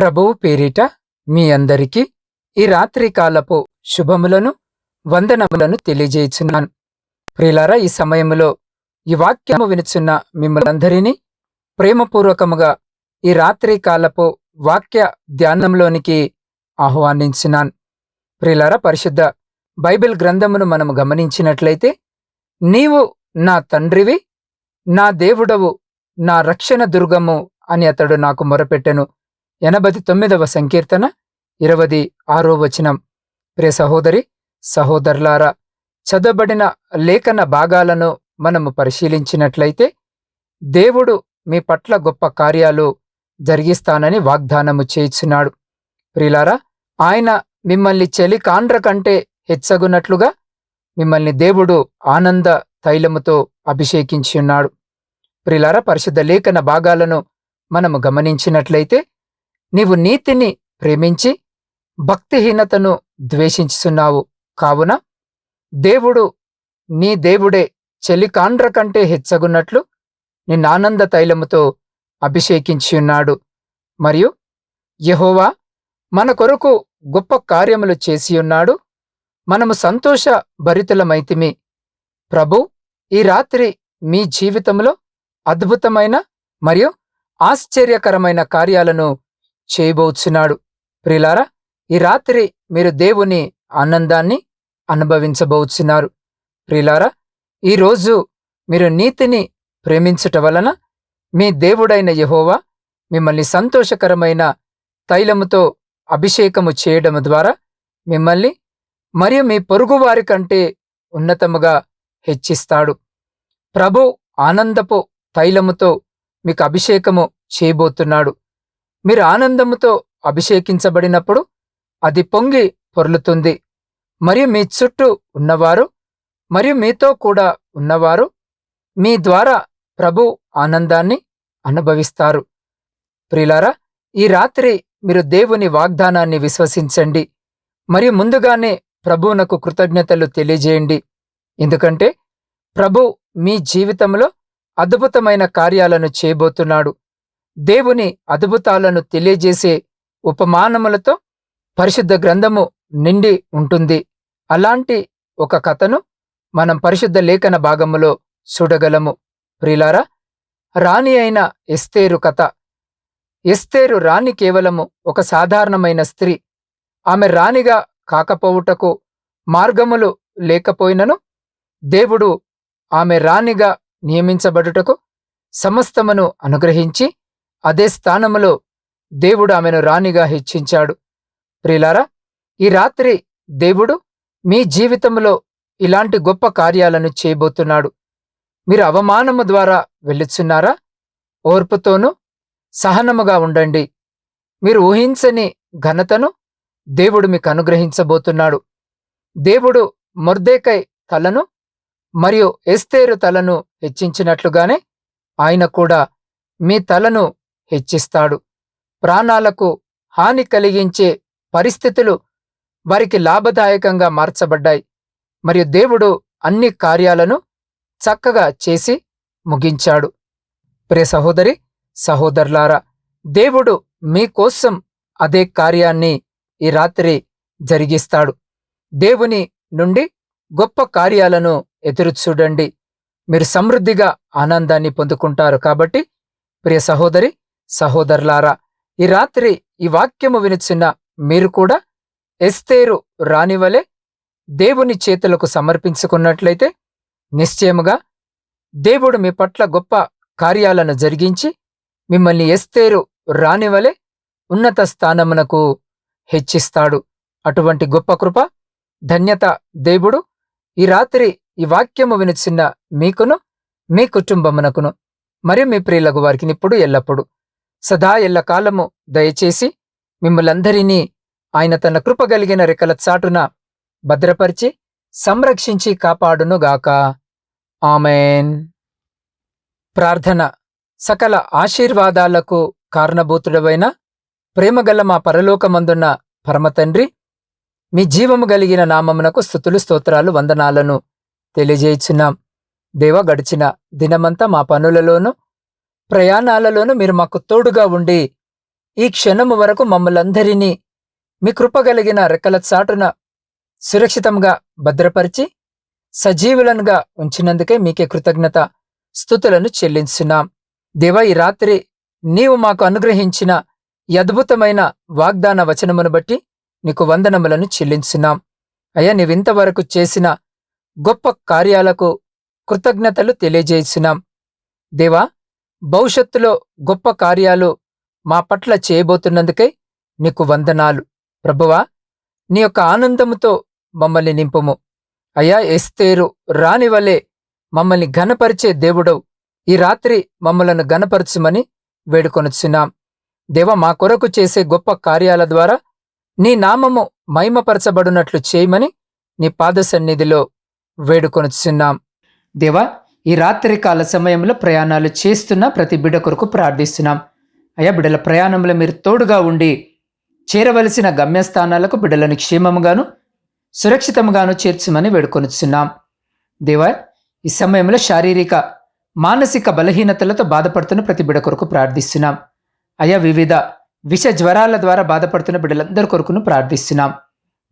ప్రభువు పేరిట మీ అందరికీ ఈ రాత్రి కాలపు శుభములను వందనములను తెలియజేయుచున్నాను. ప్రిలారా ఈ సమయములో ఈ వాక్యము వినుచున్న మిమ్మలందరినీ ప్రేమపూర్వకముగా ఈ రాత్రి కాలపు వాక్య ధ్యానంలోనికి ఆహ్వానించున్నాను ప్రిలారా పరిశుద్ధ బైబిల్ గ్రంథమును మనము గమనించినట్లయితే నీవు నా తండ్రివి నా దేవుడవు నా రక్షణ దుర్గము అని అతడు నాకు మొరపెట్టెను. ఎనభై తొమ్మిదవ సంకీర్తన ఇరవది ఆరో వచనం. ప్రియ సహోదరి సహోదరులారా చదవబడిన లేఖన భాగాలను మనము పరిశీలించినట్లయితే దేవుడు మీ పట్ల గొప్ప కార్యాలు జరిగిస్తానని వాగ్దానము చేయుచున్నాడు. ప్రియులారా ఆయన మిమ్మల్ని చలికాండ్ర కంటే హెచ్చగునట్లుగా మిమ్మల్ని దేవుడు ఆనంద తైలముతో అభిషేకించి ఉన్నాడు ప్రిలారా పరిశుద్ధ లేఖన భాగాలను మనము గమనించినట్లయితే నీవు నీతిని ప్రేమించి భక్తిహీనతను ద్వేషించుచున్నావు. కావున దేవుడు నీ దేవుడే చెలికాండ్ర కంటే హెచ్చగున్నట్లు నిన్నానంద తైలముతో అభిషేకించియున్నాడు. మరియు యహోవా మన కొరకు గొప్ప కార్యములు చేసియున్నాడు. మనము సంతోష భరితులమైతిమి. ప్రభు ఈ రాత్రి మీ జీవితంలో అద్భుతమైన మరియు ఆశ్చర్యకరమైన కార్యాలను చేయబోచున్నాడు. ప్రిలారా ఈ రాత్రి మీరు దేవుని ఆనందాన్ని అనుభవించబోచున్నారు. ప్రిలారా ఈరోజు మీరు నీతిని ప్రేమించుట వలన మీ దేవుడైన యహోవా మిమ్మల్ని సంతోషకరమైన తైలముతో అభిషేకము చేయడం ద్వారా మిమ్మల్ని మరియు మీ పొరుగువారి కంటే ఉన్నతముగా హెచ్చిస్తాడు. ప్రభు ఆనందపు తైలముతో మీకు అభిషేకము చేయబోతున్నాడు. మీరు ఆనందముతో అభిషేకించబడినప్పుడు అది పొంగి పొర్లుతుంది. మరియు మీ చుట్టూ ఉన్నవారు మరియు మీతో కూడా ఉన్నవారు మీ ద్వారా ప్రభు ఆనందాన్ని అనుభవిస్తారు. ప్రిలారా ఈ రాత్రి మీరు దేవుని వాగ్దానాన్ని విశ్వసించండి మరియు ముందుగానే ప్రభువునకు కృతజ్ఞతలు తెలియజేయండి. ఎందుకంటే ప్రభు మీ జీవితంలో అద్భుతమైన కార్యాలను చేయబోతున్నాడు. దేవుని అద్భుతాలను తెలియజేసే ఉపమానములతో పరిశుద్ధ గ్రంథము నిండి ఉంటుంది. అలాంటి ఒక కథను మనం పరిశుద్ధ లేఖన భాగములో చూడగలము. ప్రిలారా రాణి అయిన ఎస్తేరు కథ. ఎస్తేరు రాణి కేవలము ఒక సాధారణమైన స్త్రీ. ఆమె రాణిగా కాకపోవుటకు మార్గములు లేకపోయినను దేవుడు ఆమె రాణిగా నియమించబడుటకు సమస్తమును అనుగ్రహించి అదే స్థానములో దేవుడు ఆమెను రాణిగా హెచ్చించాడు. ప్రిలారా ఈ రాత్రి దేవుడు మీ జీవితంలో ఇలాంటి గొప్ప కార్యాలను చేయబోతున్నాడు. మీరు అవమానము ద్వారా వెళ్ళుచున్నారా? ఓర్పుతోనూ సహనముగా ఉండండి. మీరు ఊహించని ఘనతను దేవుడు మీకు అనుగ్రహించబోతున్నాడు. దేవుడు మొర్దేకై తలను మరియు ఎస్తేరు తలను హెచ్చించినట్లుగానే ఆయన కూడా మీ తలను హెచ్చిస్తాడు. ప్రాణాలకు హాని కలిగించే పరిస్థితులు వారికి లాభదాయకంగా మార్చబడ్డాయి. మరియు దేవుడు అన్ని కార్యాలను చక్కగా చేసి ముగించాడు. ప్రే సహోదరి సహోదరులారా దేవుడు మీకోసం అదే కార్యాన్ని ఈ రాత్రి జరిగిస్తాడు. దేవుని నుండి గొప్ప కార్యాలను ఎదురుచూడండి మీరు సమృద్ధిగా ఆనందాన్ని పొందుకుంటారు కాబట్టి ప్రియ సహోదరి సహోదరులారా ఈ రాత్రి ఈ వాక్యము వినిచిన మీరు కూడా ఎస్తేరు రానివలే దేవుని చేతులకు సమర్పించుకున్నట్లయితే నిశ్చయముగా దేవుడు మీ పట్ల గొప్ప కార్యాలను జరిగించి మిమ్మల్ని ఎస్తేరు రానివలే ఉన్నత స్థానమునకు హెచ్చిస్తాడు. అటువంటి గొప్ప కృప ధన్యత దేవుడు ఈ రాత్రి ఈ వాక్యము వినిచిన్న మీకును మీ కుటుంబమునకును మరియు మీ ప్రియులకు వారికి ఇప్పుడు ఎల్లప్పుడు సదా ఎల్లకాలము దయచేసి మిమ్మలందరినీ ఆయన తన కృపగలిగిన రెక్కల చాటున భద్రపరిచి సంరక్షించి కాపాడునుగాక. ఆమెన్. ప్రార్థన. సకల ఆశీర్వాదాలకు కారణభూతుడవైన ప్రేమగల మా పరలోకమందున్న పరమతండ్రి మీ జీవము గలిగిన నామమునకు స్థుతులు స్తోత్రాలు వందనాలను తెలియజేయుచున్నాం. దేవ గడిచిన దినమంతా మా పనులలోనూ ప్రయాణాలలోనూ మీరు మాకు తోడుగా ఉండి ఈ క్షణము వరకు మమ్మలందరినీ మీ కృపగలిగిన రెక్కల చాటున సురక్షితంగా భద్రపరిచి సజీవులనుగా ఉంచినందుకే మీకే కృతజ్ఞత స్థుతులను చెల్లించున్నాం దేవ ఈ రాత్రి నీవు మాకు అనుగ్రహించిన ఈ అద్భుతమైన వాగ్దాన వచనమును బట్టి నీకు వందనములను చెల్లించున్నాం అయ్యా నీవింతవరకు చేసిన గొప్ప కార్యాలకు కృతజ్ఞతలు తెలియజేస్తున్నాం దేవా భవిష్యత్తులో గొప్ప కార్యాలు మా పట్ల చేయబోతున్నందుకై నీకు వందనాలు. ప్రభువా నీ యొక్క ఆనందముతో మమ్మల్ని నింపుము. అయ్యా ఎస్తేరు రాని వలె మమ్మల్ని ఘనపరిచే దేవుడవు. ఈ రాత్రి మమ్మలను ఘనపరచుమని వేడుకొనుచున్నాం. దేవ మా కొరకు చేసే గొప్ప కార్యాల ద్వారా నీ నామము మహిమపరచబడినట్లు చేయమని నీ పాద సన్నిధిలో వేడుకొనుచున్నాం. దేవా ఈ రాత్రి కాల సమయంలో ప్రయాణాలు చేస్తున్న ప్రతి బిడ్డ కొరకు ప్రార్థిస్తున్నాం. అయ్యా బిడ్డల ప్రయాణంలో మీరు తోడుగా ఉండి చేరవలసిన గమ్యస్థానాలకు బిడ్డలను క్షేమముగాను సురక్షితంగాను చేర్చమని వేడుకొనిచున్నాం. దేవా ఈ సమయంలో శారీరక మానసిక బలహీనతలతో బాధపడుతున్న ప్రతి బిడ్డ కొరకు ప్రార్థిస్తున్నాం. అయా వివిధ విష జ్వరాల ద్వారా బాధపడుతున్న బిడ్డలందరి కొరకును ప్రార్థిస్తున్నాం.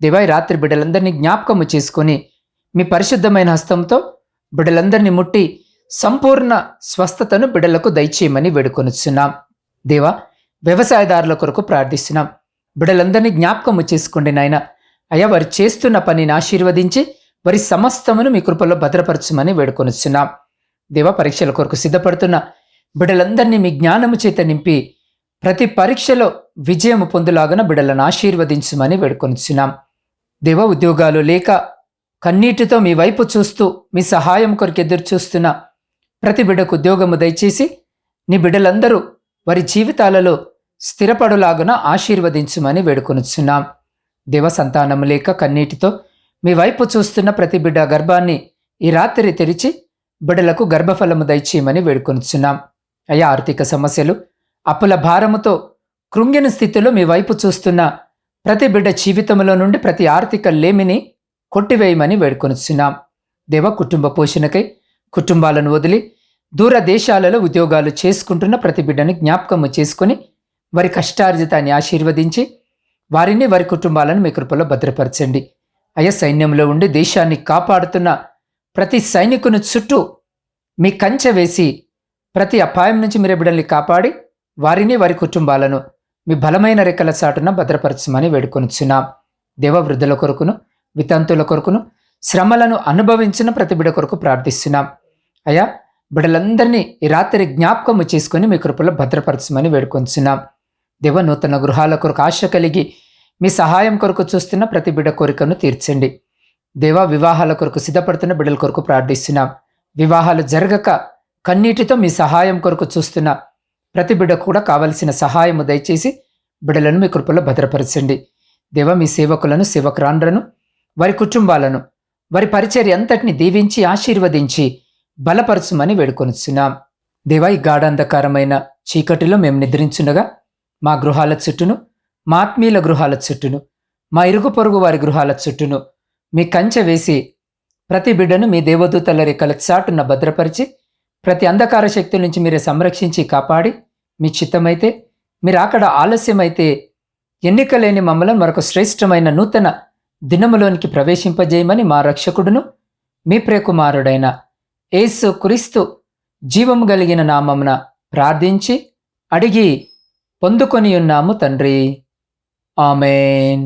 దేవా రాత్రి బిడ్డలందరినీ జ్ఞాపకము చేసుకొని మీ పరిశుద్ధమైన హస్తంతో బిడ్డలందరినీ ముట్టి సంపూర్ణ స్వస్థతను బిడ్డలకు దయచేయమని వేడుకొనుచున్నాం. దేవా వ్యవసాయదారుల కొరకు ప్రార్థిస్తున్నాం. బిడ్డలందరినీ జ్ఞాపకము చేసుకోండి నాయన అయ్యా వారు చేస్తున్న పనిని ఆశీర్వదించి వారి సమస్తమును మీ కృపలో భద్రపరచమని వేడుకొనుచున్నాం. దేవా పరీక్షల కొరకు సిద్ధపడుతున్న బిడ్డలందరినీ మీ జ్ఞానము చేత నింపి ప్రతి పరీక్షలో విజయము పొందులాగన బిడ్డలను ఆశీర్వదించమని వేడుకొనిచున్నాం. దేవ ఉద్యోగాలు లేక కన్నీటితో మీ వైపు చూస్తూ మీ సహాయం కొరకు ఎదురు చూస్తున్న ప్రతి బిడ్డకు ఉద్యోగము దయచేసి నీ బిడ్డలందరూ వారి జీవితాలలో స్థిరపడులాగున ఆశీర్వదించుమని వేడుకొనుచున్నాం. దేవ సంతానము లేక కన్నీటితో మీ వైపు చూస్తున్న ప్రతి బిడ్డ గర్భాన్ని ఈ రాత్రి తెరిచి బిడ్డలకు గర్భఫలము దయచేయమని వేడుకొనుచున్నాం. అయ్యా ఆర్థిక సమస్యలు అప్పుల భారముతో కృంగిన స్థితిలో మీ వైపు చూస్తున్న ప్రతి బిడ్డ జీవితంలో నుండి ప్రతి ఆర్థిక లేమిని కొట్టివేయమని వేడుకొనిచున్నాం. దేవ కుటుంబ పోషణకై కుటుంబాలను వదిలి దూర దేశాలలో ఉద్యోగాలు చేసుకుంటున్న ప్రతి బిడ్డను జ్ఞాపకము చేసుకుని వారి కష్టార్జితాన్ని ఆశీర్వదించి వారిని వారి కుటుంబాలను మీ కృపలో భద్రపరచండి. అయ్యా సైన్యంలో ఉండి దేశాన్ని కాపాడుతున్న ప్రతి సైనికుని చుట్టూ మీ కంచె వేసి ప్రతి అపాయం నుంచి మీరు బిడ్డల్ని కాపాడి వారిని వారి కుటుంబాలను మీ బలమైన రెక్కల చాటున భద్రపరచమని వేడుకొనిచున్నాం. దేవవృద్ధుల కొరకును వితంతుల కొరకును శ్రమలను అనుభవించిన ప్రతి బిడ కొరకు ప్రార్థిస్తున్నాం. అయ్యా బిడలందరినీ ఈ రాత్రి జ్ఞాపకము చేసుకుని మీ కృపలో భద్రపరచమని వేడుకొంచున్నాం. దేవ నూతన గృహాల కొరకు ఆశ కలిగి మీ సహాయం కొరకు చూస్తున్న ప్రతి బిడ కోరికను తీర్చండి. దేవ వివాహాల కొరకు సిద్ధపడుతున్న బిడ్డల కొరకు ప్రార్థిస్తున్నాం. వివాహాలు జరగక కన్నీటితో మీ సహాయం కొరకు చూస్తున్న ప్రతి బిడ్డ కూడా కావలసిన సహాయము దయచేసి బిడలను మీ కృపలో భద్రపరచండి. దేవ మీ సేవకులను సేవకురాండ్రను వారి కుటుంబాలను వారి పరిచర్య అంతటిని దీవించి ఆశీర్వదించి బలపరచుమని వేడుకొనిచున్నాం. దేవా ఈ గాఢాంధకారమైన చీకటిలో మేము నిద్రించుండగా మా గృహాల చుట్టూను మా ఆత్మీయుల గృహాల చుట్టూను మా ఇరుగు పొరుగు వారి గృహాల చుట్టూను మీ కంచె వేసి ప్రతి బిడ్డను మీ దేవదూతల రెక్కల చాటున భద్రపరిచి ప్రతి అంధకార శక్తి నుంచి మీరే సంరక్షించి కాపాడి మీ చిత్తమైతే మీరు అక్కడ ఆలస్యమైతే ఎన్నికలేని మమ్మల్ని మరొక శ్రేష్టమైన నూతన దినములోనికి ప్రవేశింపజేయమని మా రక్షకుడును మీ ప్రియకుమారుడైన యేసు క్రీస్తు జీవము కలిగిన నామమున ప్రార్థించి అడిగి పొందుకొని ఉన్నాము తండ్రి. ఆమెన్.